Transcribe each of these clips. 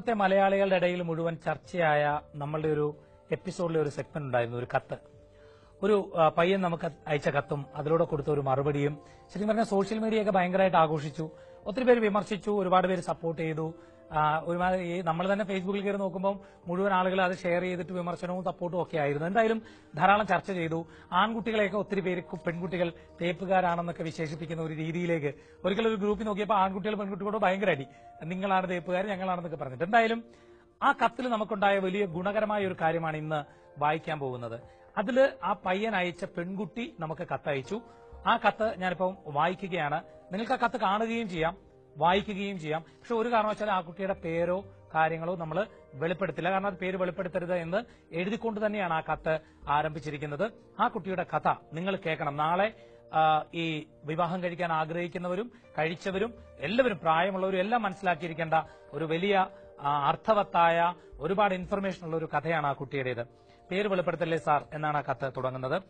ഇന്നത്തെ മലയാളികളുടെ ഇടയിൽ മുഴുവൻ ചർച്ചയായ നമ്മളുടെ ഒരു എപ്പിസോഡിലെ ഒരു സെഗ്മെന്റ് ഉണ്ടായിരുന്നു ഒരു കത്ത്. ഒരു പയ്യൻ നമുക്ക് അയച്ച കത്തും അതിലൂടെ കൊടുത്ത ഒരു മറുപടിയും ശരിക്കും പറഞ്ഞാൽ സോഷ്യൽ മീഡിയ ഒക്കെ ഭയങ്കരമായിട്ട് ആഘോഷിച്ചു. ഒത്തിരി പേര് വിമർശിച്ചു ഒരുപാട് പേര് സപ്പോർട്ട് ചെയ്തു. ഒരുമാതിരി നമ്മൾ തന്നെ ഫേസ്ബുക്കിൽ കയറി നോക്കുമ്പോൾ മുഴുവൻ ആളുകൾ അത് ഷെയർ ചെയ്തിട്ട് വിമർശനവും സപ്പോർട്ടും ഒക്കെ ആയിരുന്നു. എന്തായാലും ധാരാളം ചർച്ച ചെയ്തു. ആൺകുട്ടികളെയൊക്കെ ഒത്തിരി പേര് പെൺകുട്ടികൾ തേപ്പുകാരാണെന്നൊക്കെ വിശേഷിപ്പിക്കുന്ന ഒരു രീതിയിലേക്ക് ഒരിക്കലും ഒരു ഗ്രൂപ്പിൽ നോക്കിയപ്പോൾ ആൺകുട്ടികൾ പെൺകുട്ടികളോട് ഭയങ്കര അടി. നിങ്ങളാണ് തേപ്പുകാർ ഞങ്ങളാണെന്നൊക്കെ പറഞ്ഞിട്ട്. എന്തായാലും ആ കത്തിൽ നമുക്കുണ്ടായ വലിയ ഗുണകരമായ ഒരു കാര്യമാണ് ഇന്ന് വായിക്കാൻ പോകുന്നത്. അതിൽ ആ പയ്യൻ അയച്ച പെൺകുട്ടി നമുക്ക് കത്തയച്ചു. ആ കത്ത് ഞാനിപ്പം വായിക്കുകയാണ്. നിങ്ങൾക്ക് ആ കത്ത് കാണുകയും ചെയ്യാം വായിക്കുകയും ചെയ്യാം. പക്ഷെ ഒരു കാരണവശാലും ആ കുട്ടിയുടെ പേരോ കാര്യങ്ങളോ നമ്മൾ വെളിപ്പെടുത്തില്ല. കാരണം അത് പേര് വെളിപ്പെടുത്തരുത് എന്ന് എഴുതിക്കൊണ്ട് തന്നെയാണ് ആ കത്ത് ആരംഭിച്ചിരിക്കുന്നത്. ആ കുട്ടിയുടെ കഥ നിങ്ങൾ കേൾക്കണം. നാളെ ഈ വിവാഹം കഴിക്കാൻ ആഗ്രഹിക്കുന്നവരും കഴിച്ചവരും എല്ലാവരും പ്രായമുള്ളവരും എല്ലാം മനസ്സിലാക്കിയിരിക്കേണ്ട ഒരു വലിയ അർത്ഥവത്തായ ഒരുപാട് ഇൻഫർമേഷൻ ഉള്ള ഒരു കഥയാണ് ആ കുട്ടിയുടേത്. പേര് വെളിപ്പെടുത്തല്ലേ സാർ എന്നാണ് ആ കത്ത് തുടങ്ങുന്നത്.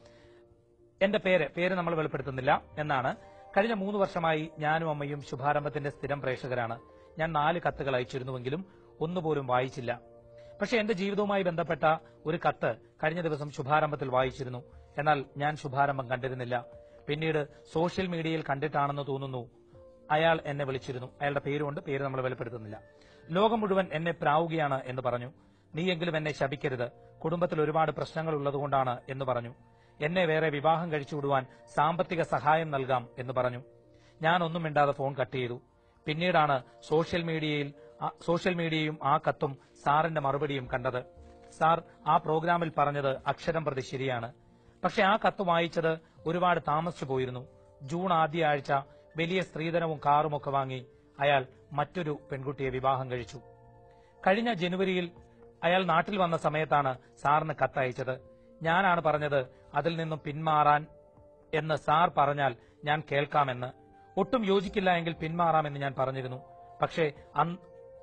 എന്റെ പേര് പേര് നമ്മൾ വെളിപ്പെടുത്തുന്നില്ല എന്നാണ്. കഴിഞ്ഞ മൂന്ന് വർഷമായി ഞാനും അമ്മയും ശുഭാരംഭത്തിന്റെ സ്ഥിരം പ്രേക്ഷകരാണ്. ഞാൻ നാല് കത്തുകൾ അയച്ചിരുന്നുവെങ്കിലും ഒന്നുപോലും വായിച്ചില്ല. പക്ഷെ എന്റെ ജീവിതവുമായി ബന്ധപ്പെട്ട ഒരു കത്ത് കഴിഞ്ഞ ദിവസം ശുഭാരംഭത്തിൽ വായിച്ചിരുന്നു. എന്നാൽ ഞാൻ ശുഭാരംഭം കണ്ടിരുന്നില്ല. പിന്നീട് സോഷ്യൽ മീഡിയയിൽ കണ്ടിട്ടാണെന്ന് തോന്നുന്നു. അയാൾ എന്നെ വിളിച്ചിരുന്നു. അയാളുടെ പേരുകൊണ്ട് പേര് നമ്മൾ വെളിപ്പെടുത്തുന്നില്ല. ലോകം മുഴുവൻ എന്നെ പ്രാവുകയാണ് എന്ന് പറഞ്ഞു. നീയെങ്കിലും എന്നെ ശപിക്കരുത്. കുടുംബത്തിൽ ഒരുപാട് പ്രശ്നങ്ങൾ ഉള്ളതുകൊണ്ടാണ് എന്ന് പറഞ്ഞു. എന്നെ വേറെ വിവാഹം കഴിച്ചു വിടുവാൻ സാമ്പത്തിക സഹായം നൽകാം എന്ന് പറഞ്ഞു. ഞാൻ ഒന്നും മിണ്ടാതെ ഫോൺ കട്ട് ചെയ്തു. പിന്നീടാണ് സോഷ്യൽ മീഡിയയിൽ സോഷ്യൽ മീഡിയയും ആ കത്തും സാറിന്റെ മറുപടിയും കണ്ടത്. സാർ ആ പ്രോഗ്രാമിൽ പറഞ്ഞത് അക്ഷരം പ്രതി ശരിയാണ്. പക്ഷെ ആ കത്ത് വായിച്ചത് ഒരുപാട് താമസിച്ചു പോയിരുന്നു. ജൂൺ ആദ്യ ആഴ്ച വലിയ സ്ത്രീധനവും കാറുമൊക്കെ വാങ്ങി അയാൾ മറ്റൊരു പെൺകുട്ടിയെ വിവാഹം കഴിച്ചു. കഴിഞ്ഞ ജനുവരിയിൽ അയാൾ നാട്ടിൽ വന്ന സമയത്താണ് സാറിന് കത്തയച്ചത്. ഞാനാണ് പറഞ്ഞത് അതിൽ നിന്നും പിന്മാറാൻ എന്ന് സാർ പറഞ്ഞാൽ ഞാൻ കേൾക്കാമെന്ന്. ഒട്ടും യോജിക്കില്ല എങ്കിൽ പിന്മാറാമെന്ന് ഞാൻ പറഞ്ഞിരുന്നു. പക്ഷേ അന്ന്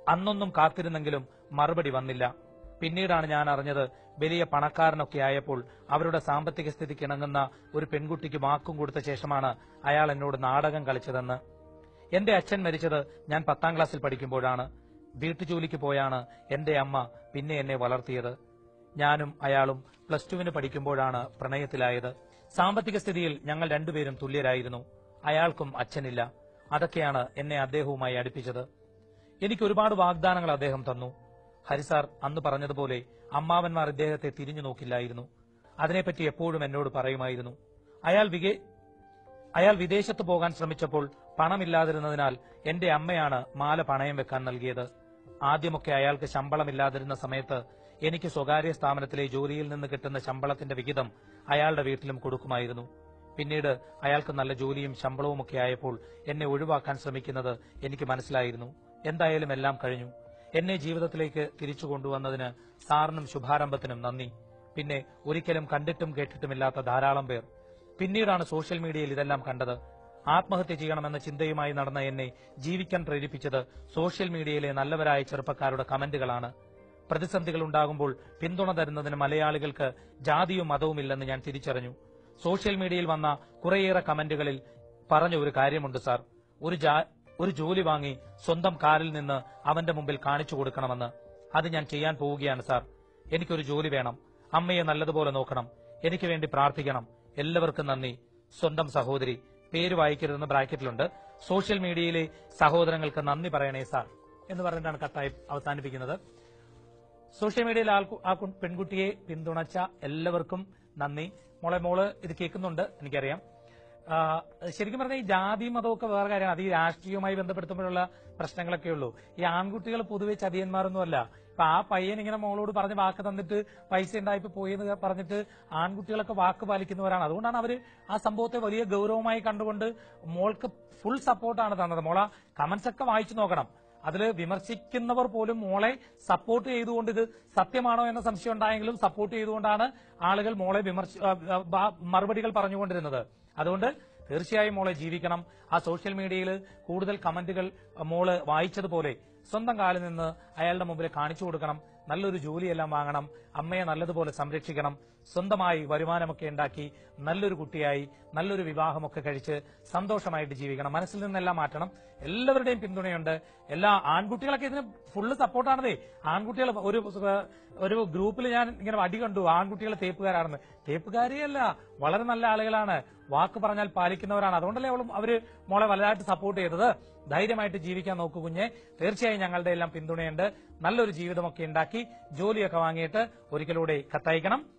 അന്നൊന്നും കാത്തിരുന്നെങ്കിലും മറുപടി വന്നില്ല. പിന്നീടാണ് ഞാൻ അറിഞ്ഞത് വലിയ പണക്കാരനൊക്കെ ആയപ്പോൾ അവരുടെ സാമ്പത്തിക സ്ഥിതി കിണങ്ങുന്ന ഒരു പെൺകുട്ടിക്ക് വാക്കും കൊടുത്ത ശേഷമാണ് അയാൾ എന്നോട് നാടകം കളിച്ചതെന്ന്. എന്റെ അച്ഛൻ മരിച്ചത് ഞാൻ പത്താം ക്ലാസ്സിൽ പഠിക്കുമ്പോഴാണ്. വീട്ടുജോലിക്ക് പോയാണ് എന്റെ അമ്മ പിന്നെ എന്നെ വളർത്തിയത്. ഞാനും അയാളും പ്ലസ് ടുവിന് പഠിക്കുമ്പോഴാണ് പ്രണയത്തിലായത്. സാമ്പത്തിക സ്ഥിതിയിൽ ഞങ്ങൾ രണ്ടുപേരും തുല്യരായിരുന്നു. അയാൾക്കും അച്ഛനില്ല. അതൊക്കെയാണ് എന്നെ അദ്ദേഹവുമായി അടുപ്പിച്ചത്. എനിക്ക് ഒരുപാട് വാഗ്ദാനങ്ങൾ അദ്ദേഹം തന്നു. ഹരിസാർ അന്ന് പറഞ്ഞതുപോലെ അമ്മാവന്മാർ ഇദ്ദേഹത്തെ തിരിഞ്ഞു നോക്കില്ലായിരുന്നു. അതിനെപ്പറ്റി എപ്പോഴും എന്നോട് പറയുമായിരുന്നു. അയാൾ വികേ അയാൾ വിദേശത്ത് പോകാൻ ശ്രമിച്ചപ്പോൾ പണമില്ലാതിരുന്നതിനാൽ എന്റെ അമ്മയാണ് മാല പണയം വെക്കാൻ നൽകിയത്. ആദ്യമൊക്കെ അയാൾക്ക് ശമ്പളമില്ലാതിരുന്ന സമയത്ത് എനിക്ക് സ്വകാര്യ സ്ഥാപനത്തിലെ ജോലിയിൽ നിന്ന് കിട്ടുന്ന ശമ്പളത്തിന്റെ വിഹിതം അയാളുടെ വീട്ടിലും കൊടുക്കുമായിരുന്നു. പിന്നീട് അയാൾക്ക് നല്ല ജോലിയും ശമ്പളവും ഒക്കെ ആയപ്പോൾ എന്നെ ഒഴിവാക്കാൻ ശ്രമിക്കുന്നത് എനിക്ക് മനസ്സിലായിരുന്നു. എന്തായാലും എല്ലാം കഴിഞ്ഞു. എന്നെ ജീവിതത്തിലേക്ക് തിരിച്ചു കൊണ്ടുവന്നതിന് സാറിനും ശുഭാരംഭത്തിനും നന്ദി. പിന്നെ ഒരിക്കലും കണ്ടിട്ടും കേട്ടിട്ടുമില്ലാത്ത ധാരാളം പേർ. പിന്നീടാണ് സോഷ്യൽ മീഡിയയിൽ ഇതെല്ലാം കണ്ടത്. ആത്മഹത്യ ചെയ്യണമെന്ന ചിന്തയുമായി നടന്ന എന്നെ ജീവിക്കാൻ പ്രേരിപ്പിച്ചത് സോഷ്യൽ മീഡിയയിലെ നല്ലവരായ ചെറുപ്പക്കാരുടെ കമന്റുകളാണ്. പ്രതിസന്ധികൾ ഉണ്ടാകുമ്പോൾ പിന്തുണ തരുന്നതിന് മലയാളികൾക്ക് ജാതിയും മതവും ഇല്ലെന്ന് ഞാൻ തിരിച്ചറിഞ്ഞു. സോഷ്യൽ മീഡിയയിൽ വന്ന കുറേയേറെ കമന്റുകളിൽ പറഞ്ഞ ഒരു കാര്യമുണ്ട് സാർ. ഒരു ഒരു ജോലി വാങ്ങി സ്വന്തം കാലിൽ നിന്ന് അവന്റെ മുമ്പിൽ കാണിച്ചു കൊടുക്കണമെന്ന്. അത് ഞാൻ ചെയ്യാൻ പോവുകയാണ് സാർ. എനിക്കൊരു ജോലി വേണം. അമ്മയെ നല്ലതുപോലെ നോക്കണം. എനിക്ക് വേണ്ടി പ്രാർത്ഥിക്കണം. എല്ലാവർക്കും നന്ദി. സ്വന്തം സഹോദരി പേര് വായിക്കരുതെന്ന് ബ്രാക്കറ്റിലുണ്ട്. സോഷ്യൽ മീഡിയയിലെ സഹോദരങ്ങൾക്ക് നന്ദി പറയണേ സാർ എന്ന് പറഞ്ഞിട്ടാണ് കത്തായി അവസാനിപ്പിക്കുന്നത്. സോഷ്യൽ മീഡിയയിൽ ആ പെൺകുട്ടിയെ പിന്തുണച്ച എല്ലാവർക്കും നന്ദി. മോളെ മോൾ ഇത് കേൾക്കുന്നുണ്ട്. എനിക്കറിയാം. ശരിക്കും പറഞ്ഞാൽ ഈ ജാതി മതമൊക്കെ വേറെ കാര്യമാണ് അത് ഈ രാഷ്ട്രീയവുമായി ബന്ധപ്പെടുത്തുമ്പോഴുള്ള പ്രശ്നങ്ങളൊക്കെ ഉള്ളൂ. ഈ ആൺകുട്ടികൾ പൊതുവെ ചതിയന്മാരൊന്നുമല്ല. ഇപ്പൊ ആ പയ്യൻ ഇങ്ങനെ മോളോട് പറഞ്ഞ് വാക്ക് തന്നിട്ട് പൈസ ഉണ്ടായിപ്പോ എന്ന് പറഞ്ഞിട്ട് ആൺകുട്ടികളൊക്കെ വാക്ക് പാലിക്കുന്നവരാണ്. അതുകൊണ്ടാണ് അവർ ആ സംഭവത്തെ വലിയ ഗൗരവമായി കണ്ടുകൊണ്ട് മോൾക്ക് ഫുൾ സപ്പോർട്ടാണ് തന്നത്. മോള കമന്റ്സ് ഒക്കെ വായിച്ചു നോക്കണം. അതിൽ വിമർശിക്കുന്നവർ പോലും മോളെ സപ്പോർട്ട് ചെയ്തുകൊണ്ട് ഇത് സത്യമാണോ എന്ന സംശയം ഉണ്ടായെങ്കിലും സപ്പോർട്ട് ചെയ്തുകൊണ്ടാണ് ആളുകൾ മോളെ വിമർശ മറുപടികൾ പറഞ്ഞുകൊണ്ടിരുന്നത്. അതുകൊണ്ട് തീർച്ചയായും മോളെ ജീവിക്കണം. ആ സോഷ്യൽ മീഡിയയിൽ കൂടുതൽ കമന്റുകൾ മോൾ വായിച്ചതുപോലെ സ്വന്തം കാലിൽ നിന്ന് അയാളുടെ മുമ്പിൽ കാണിച്ചു കൊടുക്കണം. നല്ലൊരു ജോലിയെല്ലാം വാങ്ങണം അമ്മയെ നല്ലതുപോലെ സംരക്ഷിക്കണം സ്വന്തമായി വരുമാനമൊക്കെ ഉണ്ടാക്കി നല്ലൊരു കുട്ടിയായി നല്ലൊരു വിവാഹമൊക്കെ കഴിച്ച് സന്തോഷമായിട്ട് ജീവിക്കണം. മനസ്സിൽ നിന്നെല്ലാം മാറ്റണം. എല്ലാവരുടെയും പിന്തുണയുണ്ട്. എല്ലാ ആൺകുട്ടികളൊക്കെ ഇതിന് ഫുള്ള് സപ്പോർട്ടാണതേ ആൺകുട്ടികൾ ഒരു ഒരു ഗ്രൂപ്പിൽ ഞാൻ ഇങ്ങനെ അടി കണ്ടു. ആൺകുട്ടികൾ തേപ്പുകാരാണെന്ന്. തേപ്പുകാരിയല്ല വളരെ നല്ല ആളുകളാണ്. വാക്ക് പറഞ്ഞാൽ പാലിക്കുന്നവരാണ്. അതുകൊണ്ടല്ലേ അവളും അവർ മോളെ വലുതായിട്ട് സപ്പോർട്ട് ചെയ്തത്. ധൈര്യമായിട്ട് ജീവിക്കാൻ നോക്കൂ കുഞ്ഞെ. തീർച്ചയായും ഞങ്ങളുടെ എല്ലാം പിന്തുണയുണ്ട്. നല്ലൊരു ജീവിതമൊക്കെ ഉണ്ടാക്കി ജോലിയൊക്കെ വാങ്ങിയിട്ട് ഒരിക്കലൂടെ കത്തയക്കണം.